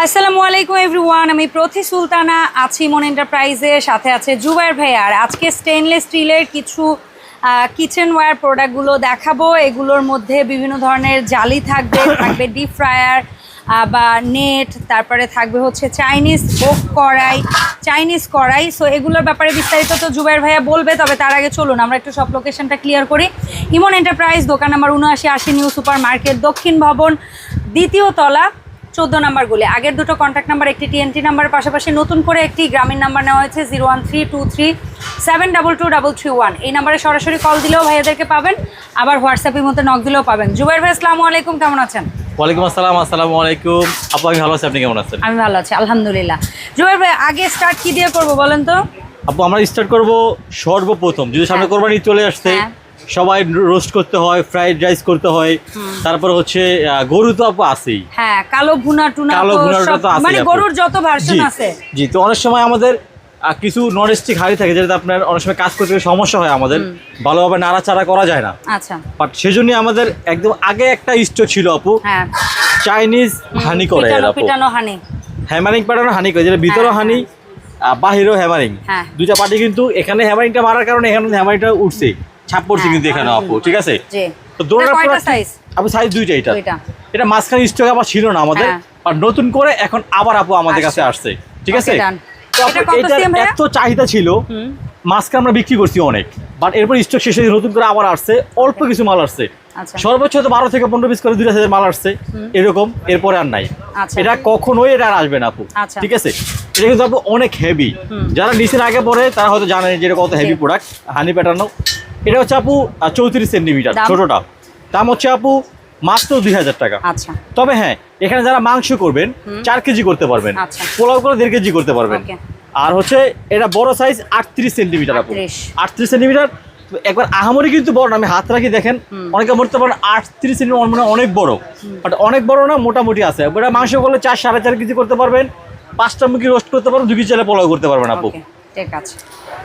আসসালামু আলাইকুম এভরিওয়ান। আমি প্রতি সুলতানা আছি মন এন্টারপ্রাইজের সাথে আছে জুবাইর ভাই আর আজকে স্টেনলেস স্টিলের কিছু কিচেন ওয়্যার প্রোডাক্টগুলো দেখাবো। এগুলোর মধ্যে বিভিন্ন ধরনের জালি থাকবে থাকবে ডিপ ফ্রায়ার বা নেট তারপরে থাকবে হচ্ছে চাইনিজ ওক কড়াই চাইনিজ কড়াই। সো এগুলোর ব্যাপারে বিস্তারিত তো জুবাইর ভাইয়া বলবে তবে তার আগে চলুন আমরা একটু সব লোকেশনটা ক্লিয়ার করি। ইমন এন্টারপ্রাইজ দোকান নাম্বার উনআশি আশি নিউ সুপার মার্কেট দক্ষিণ ভবন দ্বিতীয় তলা। চোদ্দ নাম্বারগুলি আগের দুটো কন্ট্যাক্ট নাম্বার একটি টিএনটি নাম্বার পাশাপাশি নতুন করে একটি গ্রামীণ নাম্বার নেওয়া হয়েছে zero one three two three seven double two double three one এই নাম্বারে সরাসরি কল দিলেও ভাইয়াদেরকে পাবেন আবার হোয়াটসঅ্যাপের মধ্যে নক দিলেও পাবেন। জুবাইর ভাই আসসালামু আলাইকুম কেমন আছেন? ওয়ালাইকুম আসসালাম আসসালামু আলাইকুম। আপু আমি ভালো আছি আপনি কেমন আছেন? আমি ভালো আছি আলহামদুলিল্লাহ। জুবাইর ভাই আগে স্টার্ট কি দিয়ে করব বলেন তো? আপু আমরা স্টার্ট করব সর্বপ্রথম। যদি সামনে হ্যাঁ। কোরবানি চলে আসছে হ্যাঁ। সবাই রোস্ট করতে হয় ফ্রাইড রাইস করতে হয়। তারপর হচ্ছে গরু তো আপু আছেই। হ্যাঁ কালো ভুনা টুনা কালো ভুনাটা তো আছেই মানে গরুর যত ভার্সন আছে। জি তো অনেক সময় আমাদের কিছু নন স্টিক হাড়ি থাকে যেটা আপনার অনেক সময় কাজ করতে সমস্যা হয় আমাদের। ভালোভাবে নাড়াচাড়া করা যায় না। আচ্ছা। বাট সেজন্য আমাদের একদম আগে একটা স্টোর ছিল আপু। হ্যাঁ। চাইনিজ হানি করে পিটানো আপু। পিটানো হানি হ্যামারিং প্যাটার্ন হানি করে যেটা ভিতরেও হ্যাঁ, হানি আহ, বাহিরেও হ্যামারিং হ্যাঁ। দুইটা পার্টি কিন্তু এখানে হ্যামারিংটা মারার কারণে এখানে হ্যামারিংটা উঠছে ছাপ পড়ছে কিন্তু এখানে আপু ঠিক আছে? তো এটা কয়টা আপু সাইজ দুইটা এটা। এটা মাঝখানে স্টক আবার ছিল না আমাদের হ্যাঁ। আর নতুন করে এখন আবার আপু আমাদের কাছে আসছে ঠিক আছে? এটা? এত চাহিদা ছিল মাছকে আমরা বিক্রি করছি অনেক বাট এরপর স্টক শেষ হয়ে নতুন করে আবার আসছে অল্প কিছু মাল আসছে। আচ্ছা। সর্বোচ্চ তো বারো থেকে পনেরো পিস করে দুইটা সাইজের মাল আসছে এরকম এরপরে আর নাই। আচ্ছা। এটা কখনোই এটা আর আসবে না আপু আচ্ছা। ঠিক আছে? এটা কিন্তু আপু অনেক হেভি যারা নিচের আগে পড়ে তারা হয়তো জানেন যে এটা কত হেভি প্রোডাক্ট হানি প্যাটার্নও এটা হচ্ছে আপু চৌত্রিশ সেন্টিমিটার ছোটটা। দাম হচ্ছে আপু মাত্র দুই হাজার টাকা। আচ্ছা। তবে হ্যাঁ এখানে যারা মাংস করবেন চার কেজি করতে পারবেন আচ্ছা। পোলাও করে দেড় কেজি করতে পারবেন। আর হচ্ছে এটা বড় সাইজ আটত্রিশ সেন্টিমিটার আপু। আটত্রিশ। সেন্টিমিটার একবার আহামরি কিন্তু বড় না আমি হাত রাখি দেখেন। অনেকে মরতে পারেন আটত্রিশ সেন্টিমিটার মানে অনেক বড়। বাট অনেক বড় না মোটামুটি আছে। এটা মাংস করলে চার সাড়ে চার কেজি করতে পারবেন। পাঁচটা মুখি রোস্ট করতে পারবেন দুই কেজি চালে পোলাও করতে পারবেন আপু। আছে।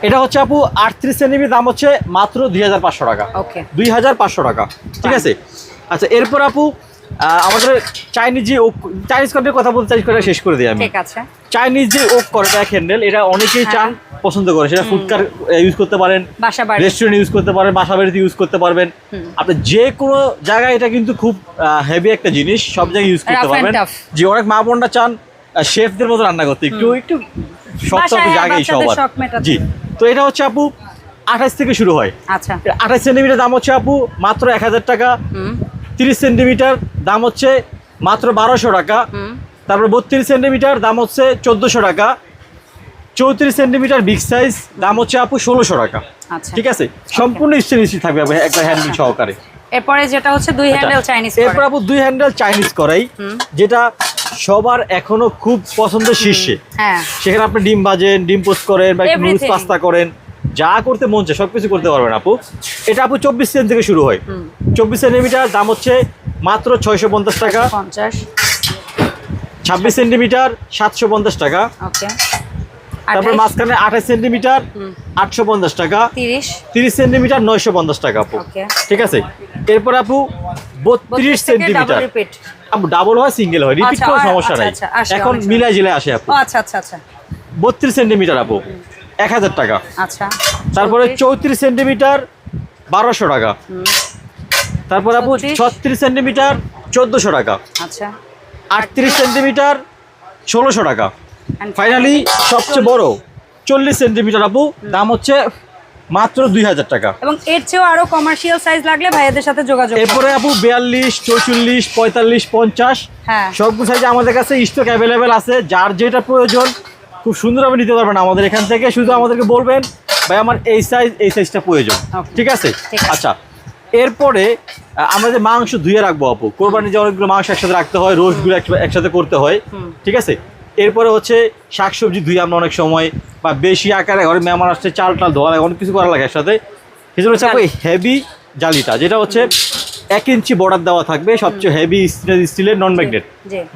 এটা হচ্ছে আপু আটত্রিশ সেন্টিমিটার দাম হচ্ছে মাত্র দুই হাজার পাঁচশো টাকা। ওকে দুই হাজার পাঁচশো টাকা ঠিক আছে? আচ্ছা এরপর আপু আমাদের চাইনিজ যে ওক চাইনিজ কর্নের কথা বলতে চাইজ করে শেষ করে দিই আমি। ঠিক আছে। চাইনিজ যে ওক করে ব্যাক হ্যান্ডেল এটা অনেকেই হ্যাঁ। চান পছন্দ করে। সেটা ফুডকার ইউজ করতে পারেন রেস্টুরেন্ট ইউজ করতে পারেন বাসা বাড়িতে ইউজ করতে পারবেন। আপনি যে কোনো জায়গায় এটা কিন্তু খুব হেভি একটা জিনিস সব জায়গায় ইউজ করতে পারবেন। যে অনেক মা বোনরা চান শেফদের মতো রান্না করতে একটু একটু বাসায় একটু জায়গায় সবার। জি। তো এটা হচ্ছে আপু আঠাশ থেকে শুরু হয়। আচ্ছা। আঠাশ সেন্টিমিটার দাম হচ্ছে আপু মাত্র এক হাজার টাকা। তিরিশ সেন্টিমিটার দাম হচ্ছে মাত্র বারোশো টাকা। তারপর বত্রিশ সেন্টিমিটার দাম হচ্ছে চোদ্দোশো টাকা। চৌত্রিশ সেন্টিমিটার বিগ সাইজ দাম হচ্ছে আপু ষোলোশো টাকা। আচ্ছা। ঠিক আছে? সম্পূর্ণ স্টেনলেস স্টিল থাকবে একটা হ্যান্ডেল সহকারে। এরপরে যেটা হচ্ছে দুই হ্যান্ডেল চাইনিজ এরপর আপু দুই হ্যান্ডেল চাইনিজ করাই। যেটা সবার এখনও খুব পছন্দের শীর্ষে। হ্যাঁ। সেখানে আপনি ডিম ভাজেন ডিম পোস্ট করেন বা নুডলস পাস্তা করেন যা করতে মন চায় সব কিছু করতে পারবেন আপু। এটা আপু চব্বিশ সেন্ট থেকে শুরু হয়। চব্বিশ সেন্টিমিটার দাম হচ্ছে মাত্র ছয়শো পঞ্চাশ টাকা। ছাব্বিশ সেন্টিমিটার সাতশো পঞ্চাশ টাকা। তারপর মাঝখানে আঠাশ সেন্টিমিটার আটশো পঞ্চাশ টাকা। তিরিশ। সেন্টিমিটার নয়শো পঞ্চাশ টাকা আপু। ঠিক আছে? এরপর আপু বত্রিশ সেন্টিমিটার। ডাবল হয় সিঙ্গেল হয় রিপিট আচ্ছা, কোনো সমস্যা আচ্ছা, নাই। আচ্ছা, এখন। মিলাই জিলে আসে আপু। আচ্ছা আচ্ছা আচ্ছা। বত্রিশ সেন্টিমিটার আপু এক হাজার টাকা। আচ্ছা। তারপরে চৌত্রিশ, সেন্টিমিটার বারোশো টাকা। তারপর আপু ছত্রিশ। সেন্টিমিটার চোদ্দোশো টাকা। আচ্ছা। আটত্রিশ সেন্টিমিটার ষোলোশো টাকা। ফাইনালি সবচেয়ে বড় চল্লিশ সেন্টিমিটার আপু দাম হচ্ছে মাত্র দুই হাজার টাকা। এবং এর চেয়েও আরও কমার্শিয়াল সাইজ লাগলে ভাইয়াদের সাথে যোগাযোগ এরপরে আপু বিয়াল্লিশ চৌচল্লিশ পঁয়তাল্লিশ পঞ্চাশ। হ্যাঁ। সবগুলো সাইজে আমাদের কাছে স্টক অ্যাভেলেবেল আছে। যার যেটা প্রয়োজন খুব সুন্দরভাবে নিতে পারবেন আমাদের এখান থেকে। শুধু আমাদেরকে বলবেন ভাই আমার এই সাইজ এই সাইজটা প্রয়োজন। ঠিক আছে? আচ্ছা এরপরে আমরা যে মাংস ধুয়ে রাখব আপু কোরবানি যে অনেকগুলো মাংস একসাথে রাখতে হয় রোস্টগুলো এক- একসাথে করতে হয়। ঠিক আছে? এরপরে হচ্ছে শাকসবজি ধুই আমরা অনেক সময় বা বেশি আকারে ঘরে মেহমান আসছে চাল টাল ধোয়া লাগে অনেক কিছু করা লাগে একসাথে। সেজন্য হচ্ছে আপু হেভি জালিটা যেটা হচ্ছে এক ইঞ্চি বর্ডার দেওয়া থাকবে সবচেয়ে হেভি স্টিলের নন ম্যাগনেট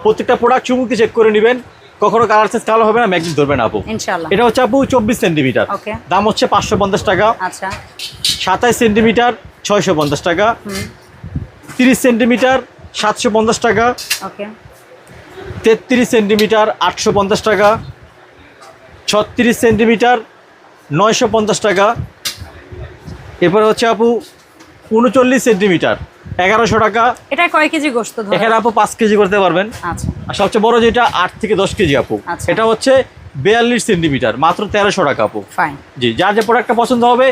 প্রত্যেকটা প্রোডাক্ট চুমুকে চেক করে নেবেন কখনো কালার চেঞ্জ কালো হবে না ম্যাগনেট ধরবে না আপু। এটা হচ্ছে আপু চব্বিশ সেন্টিমিটার। দাম হচ্ছে পাঁচশো পঞ্চাশ টাকা। আচ্ছা। সাতাইশ সেন্টিমিটার ছয়শো পঞ্চাশ টাকা। তিরিশ সেন্টিমিটার সাতশো পঞ্চাশ টাকা। তেত্রিশ সেন্টিমিটার আটশো পঞ্চাশ টাকা ছত্রিশ সেন্টিমিটার নয়শো পঞ্চাশ টাকা। এরপর হচ্ছে আপু উনচল্লিশ সেন্টিমিটার এগারোশো টাকা। এটা কয় কেজি গোস্ত এখানে আপু পাঁচ কেজি করতে পারবেন। আচ্ছা। আর সবচেয়ে বড় যেটা আট থেকে দশ কেজি আপু। আচ্ছা। এটা হচ্ছে বিয়াল্লিশ সেন্টিমিটার মাত্র তেরোশো টাকা আপু। জি যার যে প্রোডাক্টটা পছন্দ হবে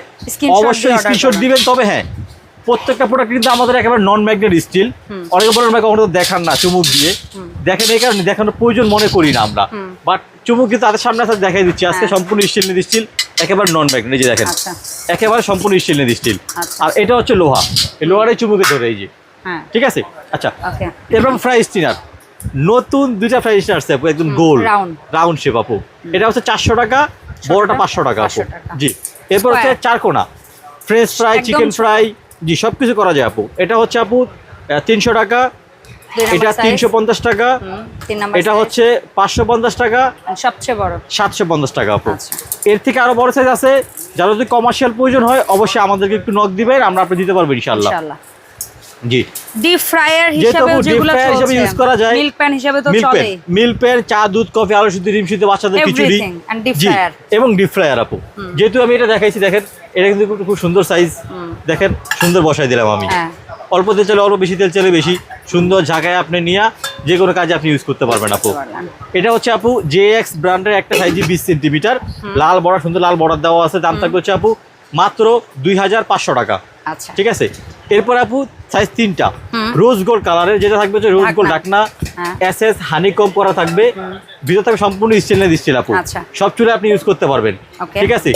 অবশ্যই স্ক্রিনশট দিবেন। তবে হ্যাঁ প্রত্যেকটা প্রোডাক্ট কিন্তু আমাদের একেবারে নন ম্যাগনেট স্টিল অনেকে বলেন কখনো দেখান না চুমুক দিয়ে। দেখেন এই কারণে দেখানোর প্রয়োজন মনে করি না আমরা। বাট চুমুক কিন্তু তাদের সামনে সাথে দেখাই দিচ্ছি। আজকে হ্যাঁ। সম্পূর্ণ স্টিল নিয়ে স্টিল একেবারে নন ম্যাগনেট এই যে দেখেন। আচ্ছা। একেবারে সম্পূর্ণ স্টিল নিয়ে স্টিল। আর এটা হচ্ছে লোহা। এই লোহারে চুমুকে ধরে এই যে। হ্যাঁ। ঠিক আছে? আচ্ছা। এরপর ফ্রাই স্টিনার নতুন দুইটা ফ্রাই স্টিনার আছে একদম গোল। রাউন্ড শেপ আপু। এটা হচ্ছে চারশো টাকা বড়টা পাঁচশো টাকা আপু। জি। এরপর হচ্ছে। চারকোনা। ফ্রেঞ্চ ফ্রাই চিকেন ফ্রাই জি সব কিছু করা যায় আপু। এটা হচ্ছে আপু তিনশো টাকা এটা তিনশো পঞ্চাশ টাকা। এটা হচ্ছে পাঁচশো পঞ্চাশ টাকা। সবচেয়ে বড়। সাতশো পঞ্চাশ টাকা আপু। আচ্ছা। এর থেকে আরও বড় সাইজ আছে। যারা যদি কমার্শিয়াল প্রয়োজন হয় অবশ্যই আমাদেরকে একটু নক দিবেন আমরা আপনি দিতে পারব ইনশাল্লাহ ইনশাআল্লাহ। জি। ডিপ ফ্রায়ার যেহেতু হিসেবে যেগুলো হিসেবে use করা যায়, মিল্ক প্যান হিসেবে তো মিল্ক পেন মিল্ক পেন চা দুধ কফি আলু সিদ্ধ ডিম সিদ্ধ বাচ্চাদের খিচুড়ি। জি এবং ডিপ ফ্রায়ার আপু। যেহেতু আমি এটা দেখাইছি দেখেন এটা কিন্তু খুব- সুন্দর সাইজ দেখেন সুন্দর বসাই দিলাম আমি। হ্যাঁ। অল্প তেল চলে অল্প বেশি তেল চলে বেশি। সুন্দর ঝাঁকায় আপনি নিয়ে যে কোনো কাজে আপনি ইউজ করতে পারবেন আপু। এটা হচ্ছে আপু জে এক্স ব্র্যান্ডের একটা সাইজ বিশ সেন্টিমিটার লাল বর্ডার সুন্দর লাল বর্ডার দেওয়া আছে। দাম থাকবে হচ্ছে আপু মাত্র দুই হাজার পাঁচশো টাকা। আচ্ছা। ঠিক আছে? এরপর আপু সাইজ তিনটা। রোজ গোল্ড কালারের যেটা থাকবে হচ্ছে রোজ গোল্ড ডাকনা। এস এস হানি কম করা থাকবে। ভিতর থাকবে সম্পূর্ণ স্টেনলেস স্টিল আপু। আচ্ছা। সব চুলে আপনি ইউজ করতে পারবেন। ঠিক আছে?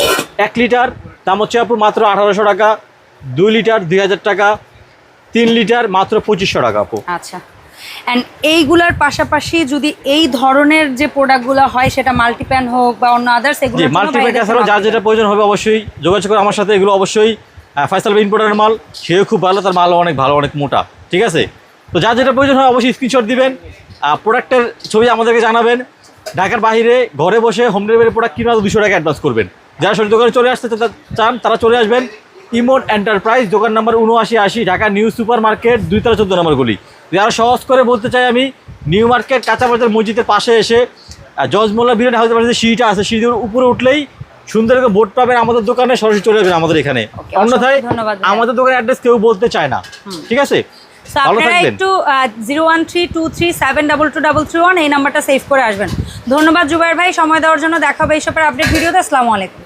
এক লিটার দাম হচ্ছে আপু মাত্র আঠারোশো টাকা। দুই লিটার দুই হাজার টাকা। তিন লিটার মাত্র পঁচিশশো টাকা আপু। আচ্ছা। অ্যান্ড এইগুলার পাশাপাশি যদি এই ধরনের যে প্রোডাক্টগুলো হয় সেটা মাল্টিপ্যান হোক বা অন্য আদার্স এগুলো মাল্টিপ্যান এছাড়াও যার যেটা প্রয়োজন হবে অবশ্যই যোগাযোগ করে আমার সাথে। এগুলো অবশ্যই আহ, ফয়সাল ইম্পোর্টারের মাল সেও খুব ভালো তার মাল অনেক ভালো অনেক মোটা ঠিক আছে? তো যার যেটা প্রয়োজন হয় অবশ্যই স্ক্রিনশট দিবেন প্রোডাক্টের ছবি আমাদেরকে জানাবেন ঢাকার বাইরে ঘরে বসে হোম ডেলিভারি প্রোডাক্ট কিনা দুশো টাকা অ্যাডভান্স করবেন। যারা সঠিক দোকানে চলে আসতে চান তারা চলে আসবেন ইমন এন্টারপ্রাইজ দোকান নাম্বার উনআশি আশি ঢাকা নিউ সুপার মার্কেট দুই তারা চোদ্দ নম্বর গুলি। যারা সহজ করে বলতে চাই আমি নিউ মার্কেট কাঁচাবাজার মসজিদের পাশে এসে আহ, জজ মোল্লা বিরিয়ানি হাউসের পাশে যে সিঁড়িটা আছে সিঁড়ির উপরে উঠলেই সুন্দর করে বোর্ড পাবেন আমাদের দোকানে সরাসরি চলে যাবেন আমাদের এখানে। অন্যথায় ধন্যবাদ আমাদের দোকানের অ্যাড্রেস কেউ বলতে চায় না। ঠিক আছে? আপনারা একটু zero one three two three seven double two double three one এই নাম্বারটা সেভ করে আসবেন। ধন্যবাদ জুবাইর ভাই। সময় দেওয়ার জন্য দেখাবে এইসবের আপডেট ভিডিওতে। আসসালামু আলাইকুম।